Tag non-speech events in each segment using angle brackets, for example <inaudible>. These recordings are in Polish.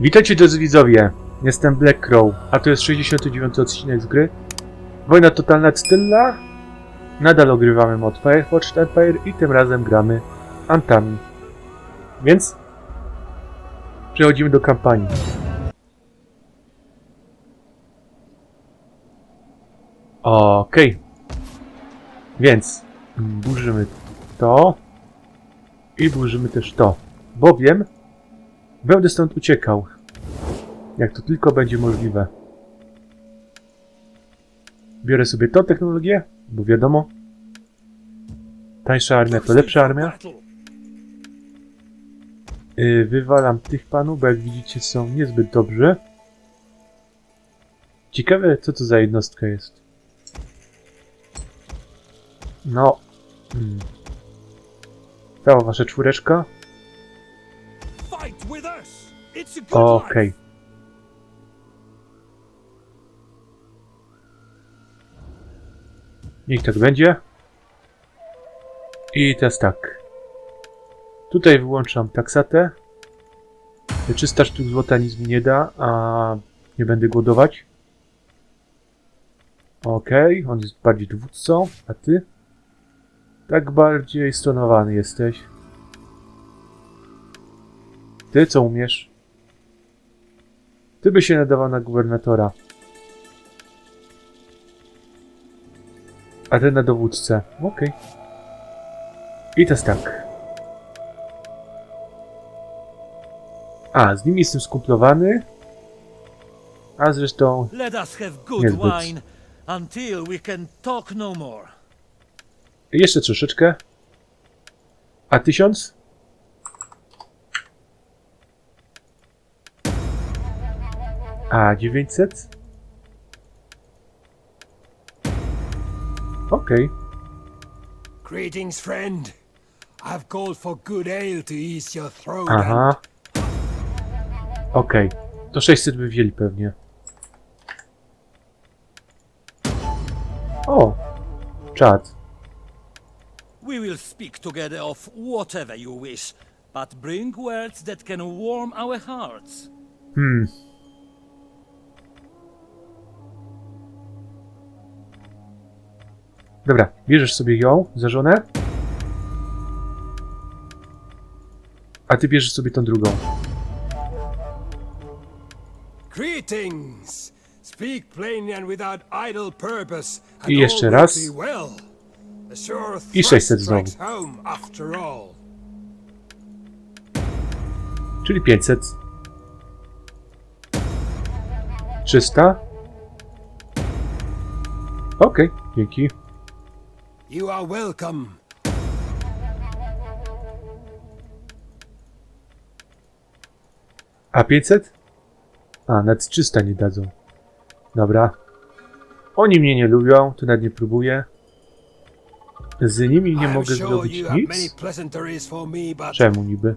Witajcie drodzy widzowie, jestem Black Crow, a to jest 69 odcinek z gry Wojna Totalna Cytylla. Nadal ogrywamy mod Firewatch Empire i tym razem gramy Antami. Więc przechodzimy do kampanii. Okej. Więc mm, burzymy to i burzymy też to, bowiem Będę stąd uciekał. Jak to tylko będzie możliwe. Biorę sobie tą technologię, bo wiadomo. Tańsza armia to lepsza armia. Yy, wywalam tych panów, bo jak widzicie są niezbyt dobrzy. Ciekawe, co to za jednostka jest. No. Hmm. Cała wasza czwóreczka. Okej. Niech tak będzie. I teraz tak. Tutaj wyłączam taksatę. Te 300 sztuk złota nic mi nie da, a nie będę głodować. Okej, on jest bardziej dowódcą, a ty? Tak bardziej stonowany jesteś. Ty co umiesz? Ty by się nadawał na gubernatora. A ten na dowódcę. Okej. I teraz tak. A, z nimi jestem skumplowany. A zresztą Let us have good Niezbyt. wine until we can talk no more. jeszcze troszeczkę. A tysiąc? A 900? Okej. Greetings, friend. I've called for good ale to ease your throat. Aha. Okej. To 600 by wzięli pewnie. O! Czad. We will speak together of whatever you wish, but bring words that can warm our hearts. Hmm. Dobra, bierzesz sobie ją za żonę. A ty bierzesz sobie tą drugą. Greetings. Speak plainly and without idle purpose. I jeszcze raz. I thrust 600 znowu. Czyli 500. 300. Okej, dzięki. You are welcome. A 500? A, nawet 300 nie dadzą. Dobra. Oni mnie nie lubią, to nawet nie próbuję. Z nimi nie mogę zrobić nic. Czemu niby?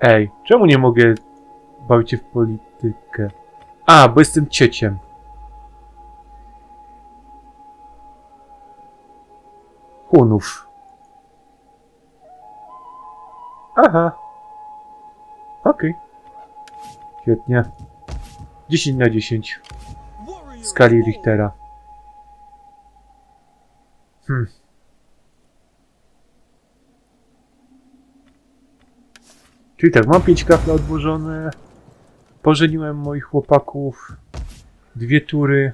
Ej, czemu nie mogę bawić się w politykę? A, bo jestem cieciem. Hunów. Aha. Okej. Świetnie. 10 na 10 w skali Richtera. Hmm. Czyli tak, mam 5 kafla odłożone. Pożeniłem moich chłopaków. Dwie tury.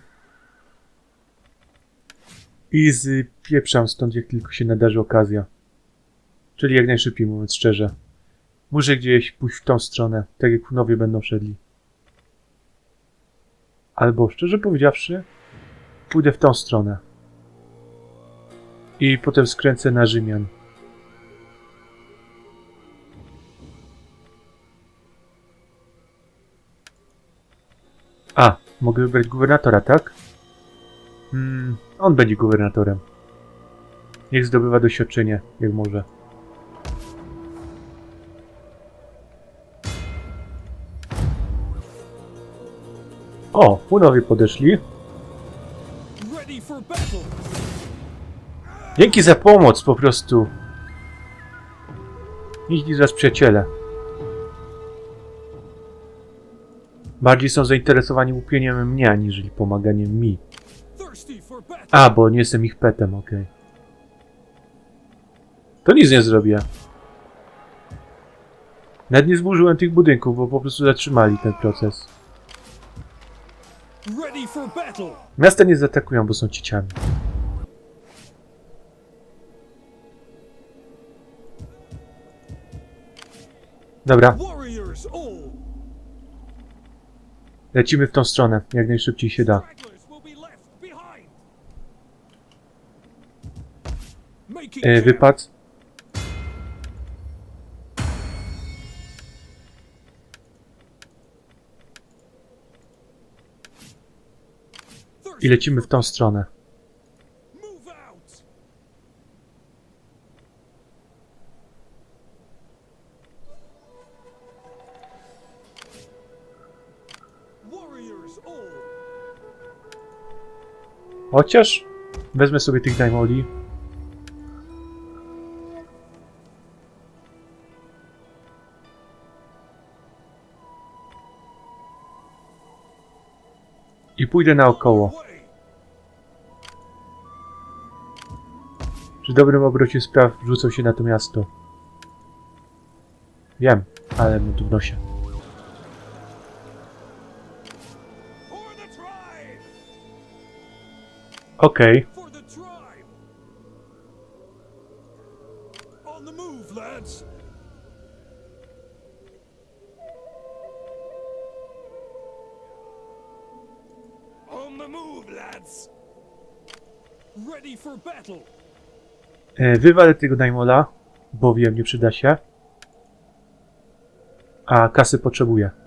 I spieprzam stąd, jak tylko się nadarzy okazja. Czyli jak najszybciej, mówiąc szczerze. Muszę gdzieś pójść w tą stronę, tak jak Hunowie będą szedli. Albo, szczerze powiedziawszy, pójdę w tą stronę. I potem skręcę na Rzymian. Mogę wybrać gubernatora, tak? Hmm, on będzie gubernatorem. Niech zdobywa doświadczenie, jak może. O, Hunowie podeszli. Dzięki za pomoc po prostu. Niźni z was przyjaciele. Bardziej są zainteresowani łupieniem mnie, aniżeli pomaganiem mi. A, bo nie jestem ich petem, okej. To nic nie zrobię. Nawet nie zburzyłem tych budynków, bo po prostu zatrzymali ten proces. Miasta nie zaatakują, bo są cieciami. Dobra. Lecimy w tą stronę, jak najszybciej się da. E, wypad. I lecimy w tą stronę. Chociaż wezmę sobie tych daimoli. I pójdę naokoło. Przy dobrym obrocie spraw rzucą się na to miasto. Wiem, ale mam tu w. battle. e, wywalę tego daimola, bo wiem, nie przyda się. A kasy potrzebuję.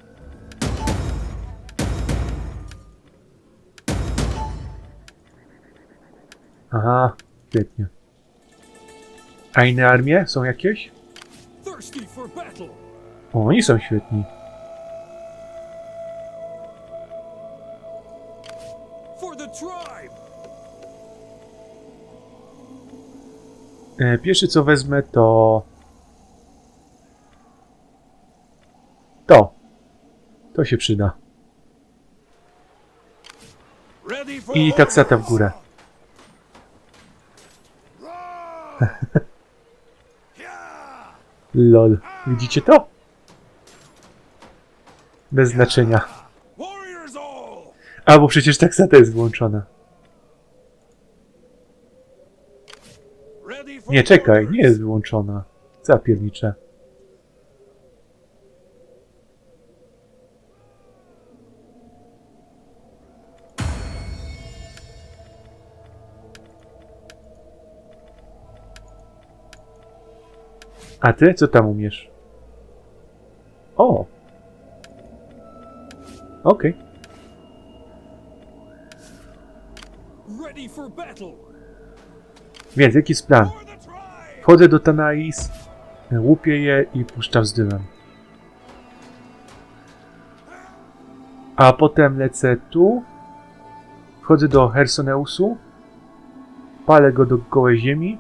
Świetnie. A inne armie są jakieś? O, oni są świetni. E, Pierwszy co wezmę to... To. To się przyda. I taksata w górę. <laughs> Lol. Widzicie to? Bez znaczenia. A, bo przecież taksata jest włączona. Nie, czekaj, nie jest wyłączona. Zapiernicze. A ty, co tam umiesz? O! Okej. Battle. Więc jaki jest plan? Wchodzę do Tanais, łupię je i puszczam z dymem. A potem lecę tu, wchodzę do Hersoneusu, palę go do gołej ziemi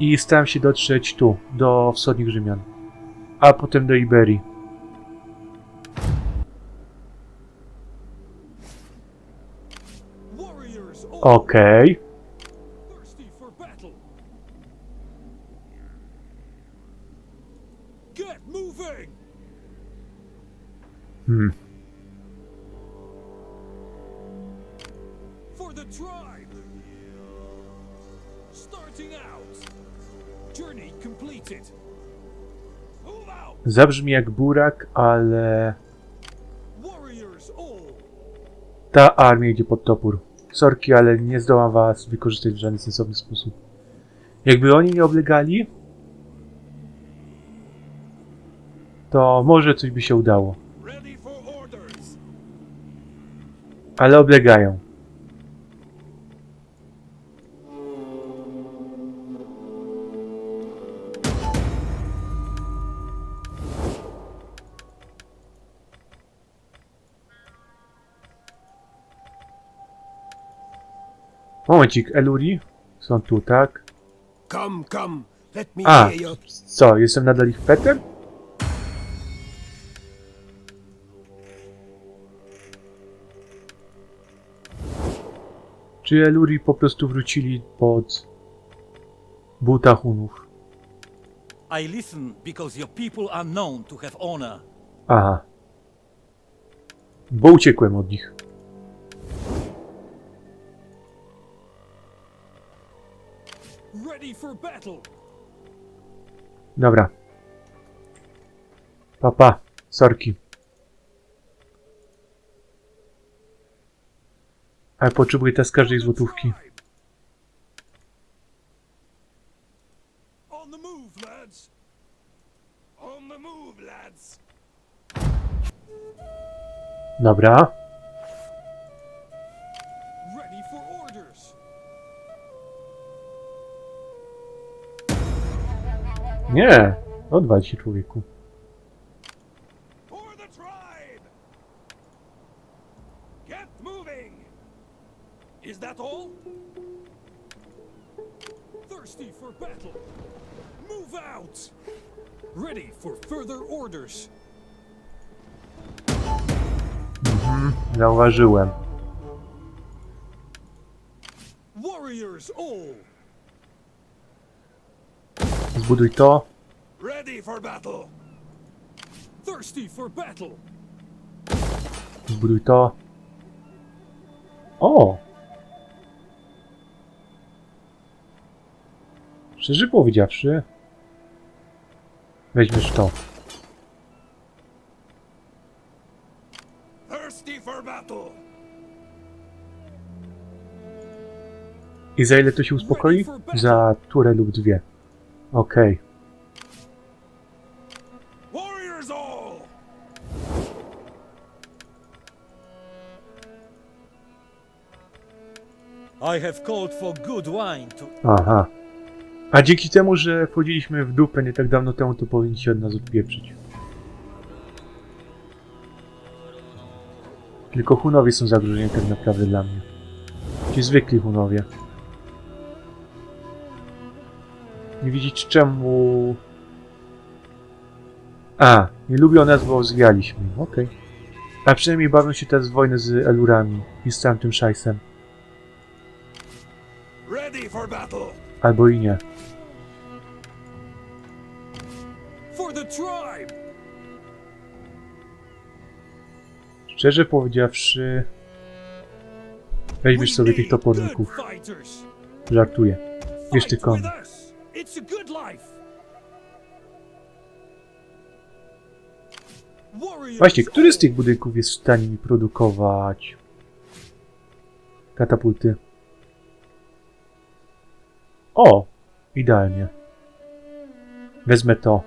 i staram się dotrzeć tu, do wschodnich Rzymian. A potem do Iberii. Okej. Moving. Hmm. Zabrzmi jak burak, ale ta armia idzie pod topór. Sorki, ale nie zdołam was wykorzystać w żaden sensowny sposób. Jakby oni nie oblegali, to może coś by się udało. Ale oblegają. Momencik, Eluri. Są tu, tak? Come, come, let me A, hear your... co, jestem nadal ich petem? Czy Eluri po prostu wrócili pod buta Hunów? I listen because your people are known to have honor. Aha. Bo uciekłem od nich. Dobra. Papa, sorki. Ale potrzebuję teraz każdej złotówki. On Nie. Odwal się, człowieku. For the tribe! Get moving! Is that all? Thirsty for battle! Move out! Ready for further orders! Zauważyłem. Warriors all! Zbuduj to. Zbuduj to. O! Szczerze powiedziawszy, weźmiesz to. I za ile to się uspokoi? Za turę lub dwie. Okej. I have called for good wine to. Aha. A dzięki temu, że wchodziliśmy w dupę nie tak dawno temu, to powinni się od nas odpieprzyć. Tylko Hunowie są zagrożeni tak naprawdę dla mnie. Ci zwykli Hunowie. Nie widzieć czemu... A, nie lubią nas, bo zwialiśmy. Okej. A przynajmniej bawią się teraz w wojnę z Elurami i z całym tym szajsem. Ready for battle! Albo i nie. Szczerze powiedziawszy, weźmiesz We sobie tych toporników. Żartuję. Wiesz ty komu. It's a good life. Właśnie, który z tych budynków jest w stanie mi produkować katapulty? O! Idealnie. Wezmę to.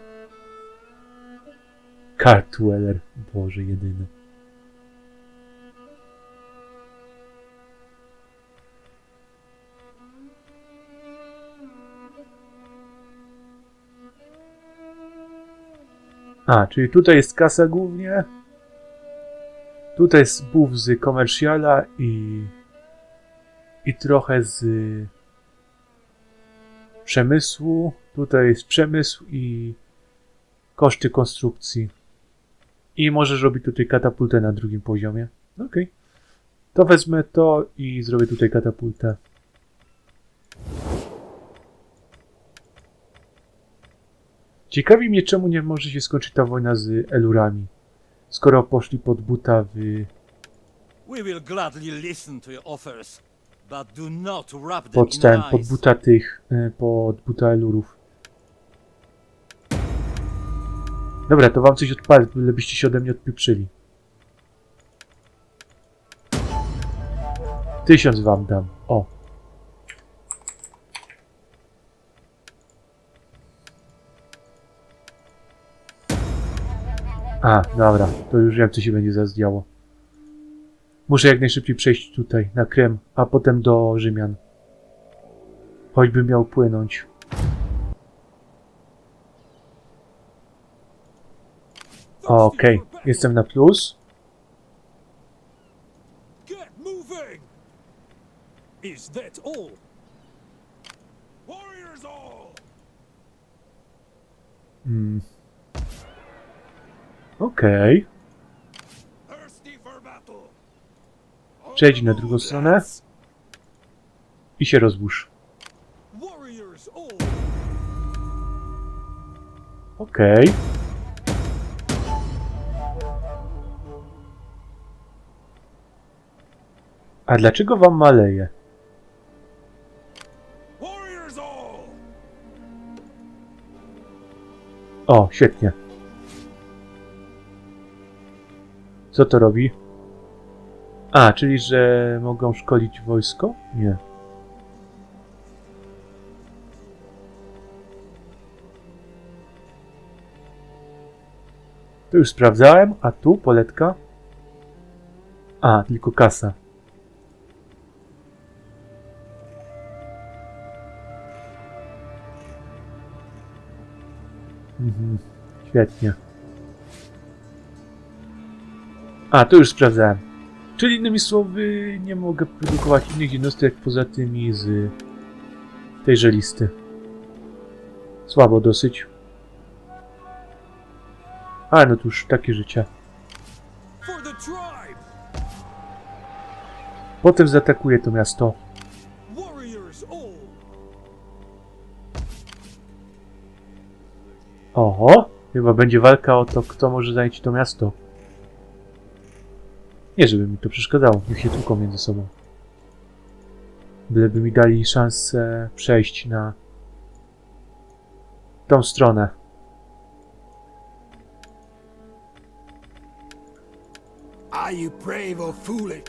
Cartweller. Boże, jedyny. A, czyli tutaj jest kasa głównie. Tutaj jest buff z komercjala i i trochę z przemysłu. Tutaj jest przemysł i koszty konstrukcji. I możesz robić tutaj katapultę na drugim poziomie. Okej. To wezmę to i zrobię tutaj katapultę. Ciekawi mnie, czemu nie może się skończyć ta wojna z Elurami. Skoro poszli pod buta w... Pod ten, pod buta tych, y, pod buta Elurów. Dobra, to wam coś odpalę, byle byście się ode mnie odpieprzyli. Tysiąc wam dam, o. A, dobra, to już jak co się będzie zazdziało. Muszę jak najszybciej przejść tutaj, na Krem, a potem do Rzymian. Choćby miał płynąć. Okej, okay, jestem na plus. Is that all? Warriors all! Hmm. Okej. Battle. Przejdź na drugą stronę i się rozłóż. Okej. A dlaczego wam maleje? O, świetnie. Co to robi? A, czyli że mogą szkolić wojsko? Nie. To już sprawdzałem, a tu poletka? A, tylko kasa. Mhm, świetnie. A, to już sprawdzałem. Czyli innymi słowy, nie mogę produkować innych jednostek poza tymi z tejże listy. Słabo dosyć. Ale no to już takie życie. Potem zaatakuję to miasto. Oho, chyba będzie walka o to, kto może zająć to miasto. Nie, żeby mi to przeszkadzało, niech się tłuką między sobą. Byleby mi dali szansę przejść na tą stronę. Are you brave or foolish?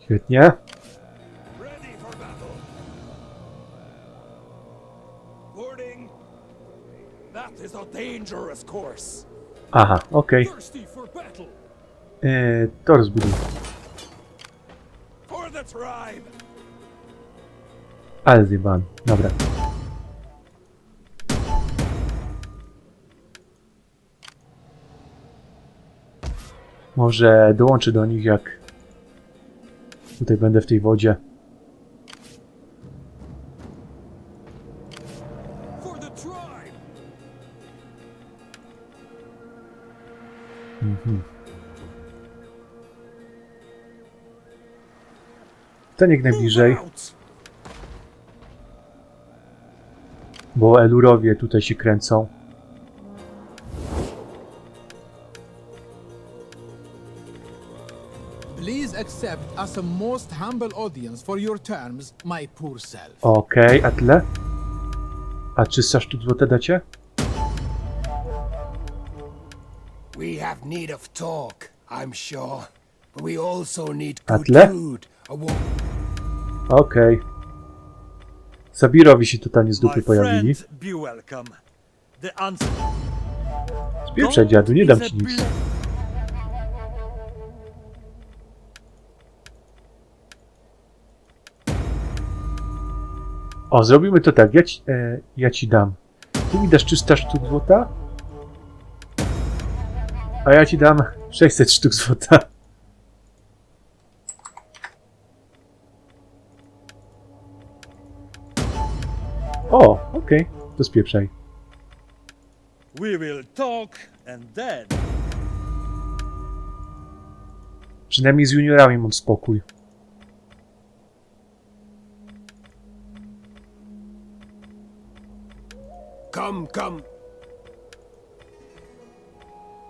Świetnie. Dangerous course. Aha, okej. Thirsty for battle. Eee, to rozbuduj. For the tribe. Ale zjebany. Dobra. Może dołączę do nich jak tutaj będę w tej wodzie. Niech Move najbliżej, bo Elurowie tutaj się kręcą. Please accept as a most humble audience for your terms, my poor self. Okej, a tyle? A 300 sztuk złota dacie? We have need of talk, I'm sure. But we also need good food. A Okej. Sabirowi się totalnie z dupy pojawili. Spieprzaj dziadu, nie dam ci nic. O, zrobimy to tak, ja ci, e, ja ci dam. Ty mi dasz 300 sztuk złota, a ja ci dam 600 sztuk złota. O, okej, to spieprzaj. We will talk and then Przynajmniej z juniorami mam spokój. Come, come.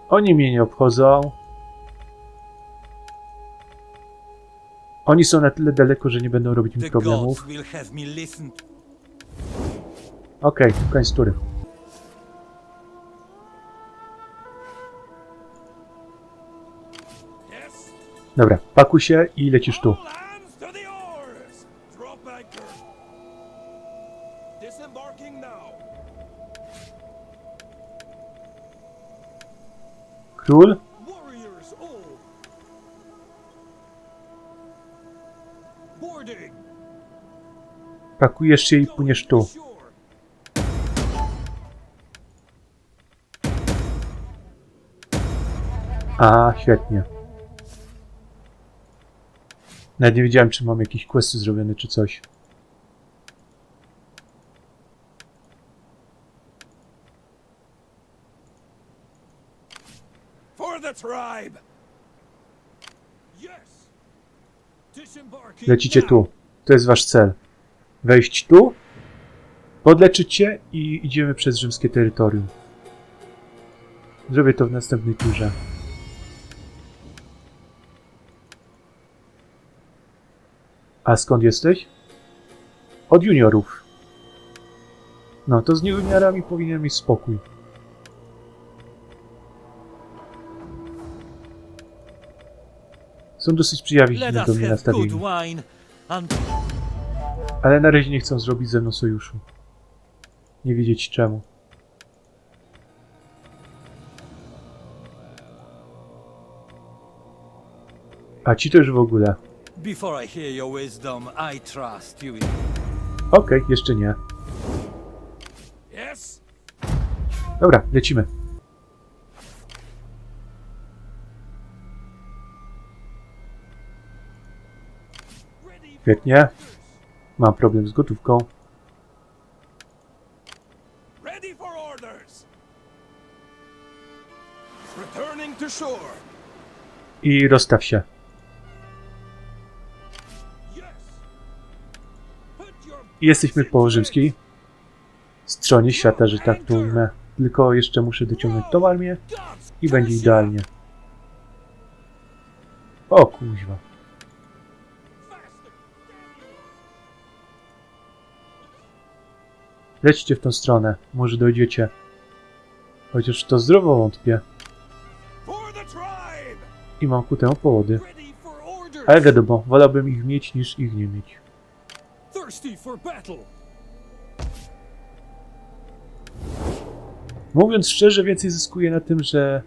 Oni mnie nie obchodzą. Oni są na tyle daleko, że nie będą robić mi the problemów. gods will have me listen Okej, koniec tury. Dobra, pakuj się i lecisz tu. Król, pakujesz się i płyniesz tu. A, świetnie. Nawet nie wiedziałem, czy mam jakieś questy zrobione, czy coś. Lecicie tu. To jest wasz cel. Wejść tu, podleczyć się i idziemy przez rzymskie terytorium. Zrobię to w następnej turze. A skąd jesteś? Od juniorów. No to z juniorami powinien mieć spokój. Są dosyć przyjaźni do mnie nastawieni. Ale na razie nie chcą zrobić ze mną sojuszu. Nie wiedzieć czemu. A ci już w ogóle. Before I hear your wisdom, I trust you. Okej, jeszcze nie. Yes? Dobra, lecimy. Świetnie. Mam problem z gotówką. Ready for orders! Returning to shore! I rozstaw się. Jesteśmy po rzymskiej stronie świata, że tak to ujmę. Tylko jeszcze muszę dociągnąć tą armię i będzie idealnie. O kuźwa. Lećcie w tą stronę. Może dojdziecie. Chociaż to zdrowo wątpię. I mam ku temu powody. Ale wiadomo, wolałbym ich mieć niż ich nie mieć. Thirsty for battle. Mówiąc szczerze, więcej zyskuję na tym, że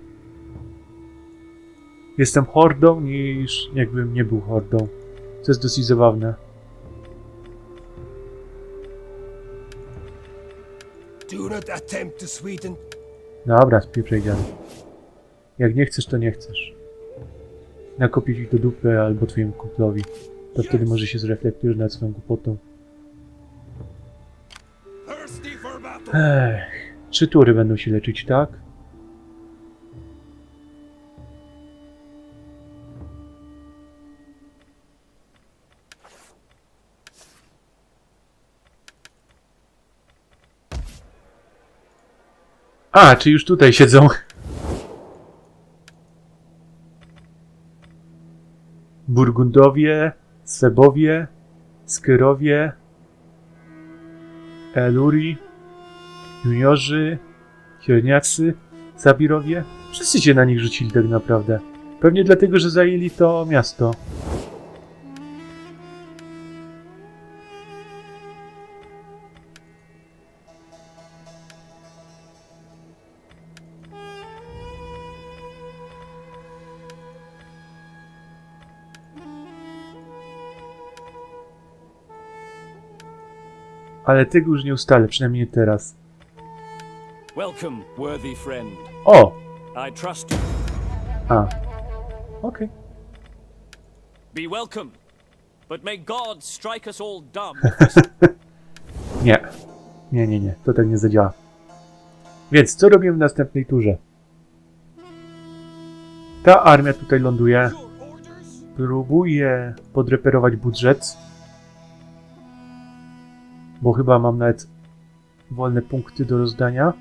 jestem hordą niż jakbym nie był hordą. To jest dosyć zabawne. Do not attempt to sweeten. Dobra, spieprzaj. Jak nie chcesz, to nie chcesz. Nakopić ich do dupy albo twojemu kumplowi. To wtedy może się zreflektujesz nad swoją głupotą. Ech, trzy tury będą się leczyć, tak? A, czy już tutaj siedzą? Burgundowie, Sebowie, Skyrowie, Eluri, juniorzy, średniacy, Sabirowie. Wszyscy się na nich rzucili tak naprawdę. Pewnie dlatego, że zajęli to miasto. Ale tego już nie ustalę, przynajmniej nie teraz. Welcome, worthy friend. O! I trust you. A. Okej. Be welcome. But may God strike us all dumb <laughs> Nie. Nie, nie, nie. To tak nie zadziała. Więc co robimy w następnej turze? Ta armia tutaj ląduje. Próbuję podreperować budżet. Bo chyba mam nawet wolne punkty do rozdania.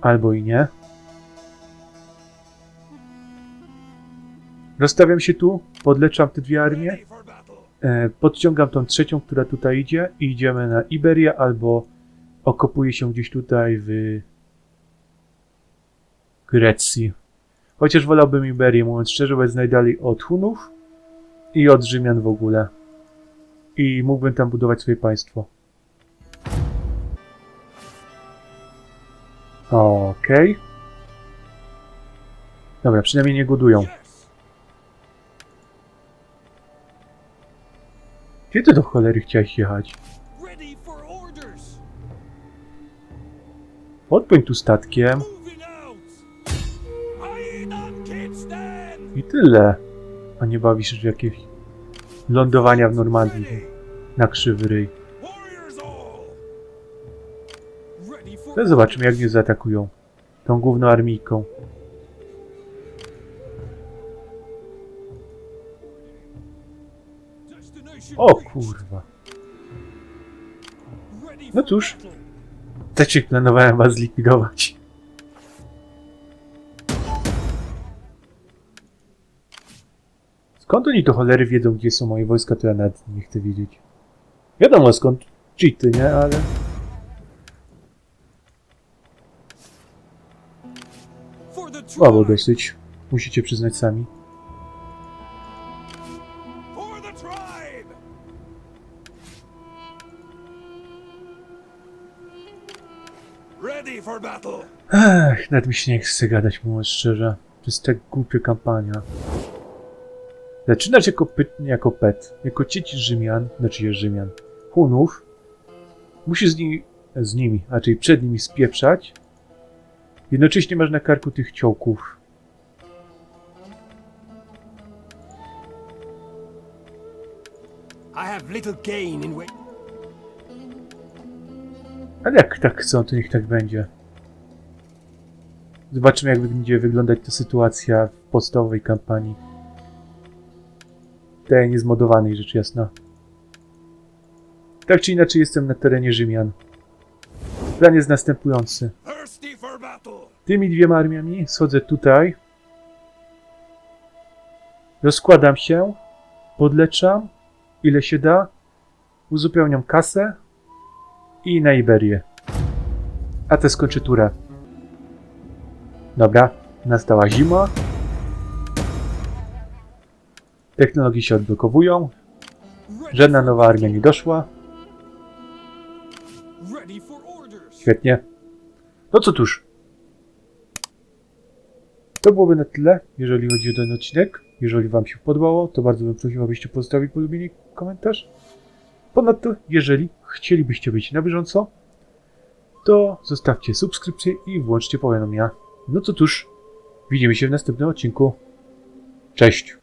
Albo i nie. Rozstawiam się tu, podleczam te dwie armie. E, podciągam tą trzecią, która tutaj idzie i idziemy na Iberię albo okopuję się gdzieś tutaj w Grecji. Chociaż wolałbym Iberię, mówiąc szczerze, bo jest najdalej od Hunów i od Rzymian w ogóle. I mógłbym tam budować swoje państwo. Okej. Dobra, przynajmniej nie głodują. Gdzie ty do cholery chciałeś jechać? Podpłyń tu statkiem. I tyle. A nie bawisz się w jakieś lądowania w Normandii na krzywy ryj. To zobaczymy, jak mnie zaatakują. Tą główną armijką. O kurwa. No cóż. battle. Też planowałem was zlikwidować. Skąd oni to cholery wiedzą, gdzie są moje wojska, to ja nawet nie chcę wiedzieć. Wiadomo skąd cheaty, nie? Ale... Słabo dosyć. Musicie przyznać sami. Ech, nawet mi się nie chce gadać, mówiąc szczerze. To jest tak głupia kampania. Zaczynać jako, jako pet, jako dzieci Rzymian, znaczy Rzymian, Hunów. Musisz z nimi, z nimi, raczej przed nimi spieprzać. Jednocześnie masz na karku tych ciołków. Ale jak tak chcą, to niech tak będzie. Zobaczymy, jak będzie wyglądać ta sytuacja w podstawowej kampanii. Tej niezmodowanej, rzecz jasna. Tak czy inaczej, jestem na terenie Rzymian. Plan jest następujący. Tymi dwiema armiami schodzę tutaj. Rozkładam się. Podleczam. Ile się da. Uzupełniam kasę. I na Iberię. A te skończy turę. Dobra. Nastała zima. Technologie się odblokowują. Żadna nowa armia nie doszła. Świetnie. No co tuż. To byłoby na tyle, jeżeli chodzi o ten odcinek. Jeżeli Wam się podobało, to bardzo bym prosił, abyście pozostawili polubienie komentarz. Ponadto, jeżeli chcielibyście być na bieżąco, to zostawcie subskrypcję i włączcie powiadomienia. No co tuż, widzimy się w następnym odcinku. Cześć!